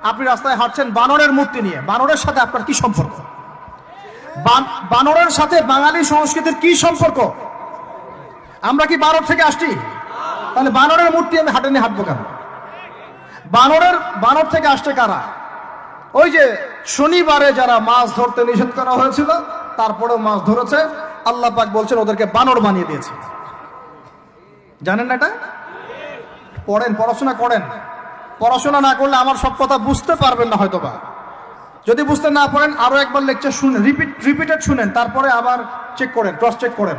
আপনি রাস্তায় হাঁটছেন, বানরের মূর্তি নিয়ে। বানরের সাথে আপনার কি সম্পর্ক? বানরের সাথে বাঙালি সংস্কৃতির কি সম্পর্ক? আমরা কি বানর থেকে আসছি? তাহলে বানরের মূর্তি আমি হাটে নিয়ে হাঁটবো কেন? বানরের, বানর থেকে আসছে কারা? ওই যে শনিবারে যারা মাছ ধরতে নিষেধ করা হয়েছিল, তারপরেও মাছ ধরেছে। আল্লাহ পাক বলছেন, ওদেরকে বানর বানিয়ে দিয়েছে। জানেন না এটা? পড়েন, পড়াশোনা করেন। পড়াশোনা না করলে আমার সব কথা বুঝতে পারবেন না হয়তোবা। যদি বুঝতে না পারেন, আরও একবার লেকচার শুনেন রিপিট রিপিটেড শুনেন, তারপরে আবার চেক করেন ক্রস চেক করেন।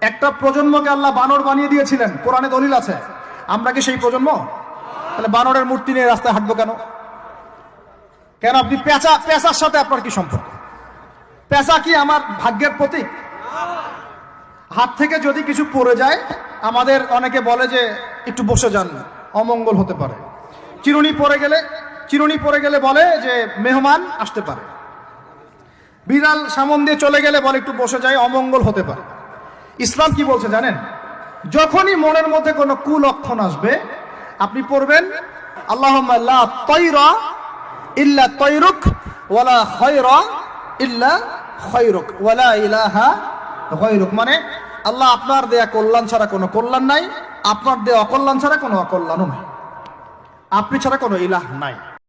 একটা প্রজন্মকে আল্লাহ বানর বানিয়ে দিয়েছিলেন, কোরআনে দলিল আছে। আমরা কি সেই প্রজন্ম? তাহলে বানরের মূর্তি নিয়ে রাস্তায় হাঁটবো কেন? কেন আপনি পেঁচা, পেঁচার সাথে আপনার কি সম্পর্ক? পেঁচা কি আমার ভাগ্যের প্রতীক? হাত থেকে যদি কিছু পড়ে যায়, আমাদের অনেকে বলে যে একটু বসে যান, অমঙ্গল হতে পারে। চিরুনি পরে গেলে, চিরুনি পরে গেলে বলে যে মেহমান আসতে পারে। বিড়াল সামন দিয়ে চলে গেলে বলে একটু বসে যায়, অমঙ্গল হতে পারে। ইসলাম কি বলছে জানেন? যখনই মনের মধ্যে কোনো কুলক্ষণ আসবে, আপনি পড়বেন আল্লাহ ইল্লা তৈরুক ওয়ালা খয়রা ইল্লা খয়রুক ওয়ালা ইলাহা খয়রুক মানে আল্লাহ আপনার দেয়া কল্যাণ ছাড়া কোনো কল্যাণ নাই, আপনার দেয়া অকল্যাণ ছাড়া কোনো অকল্যাণও নাই। আপনি ছাড়া কোনো ইলাহ নাই।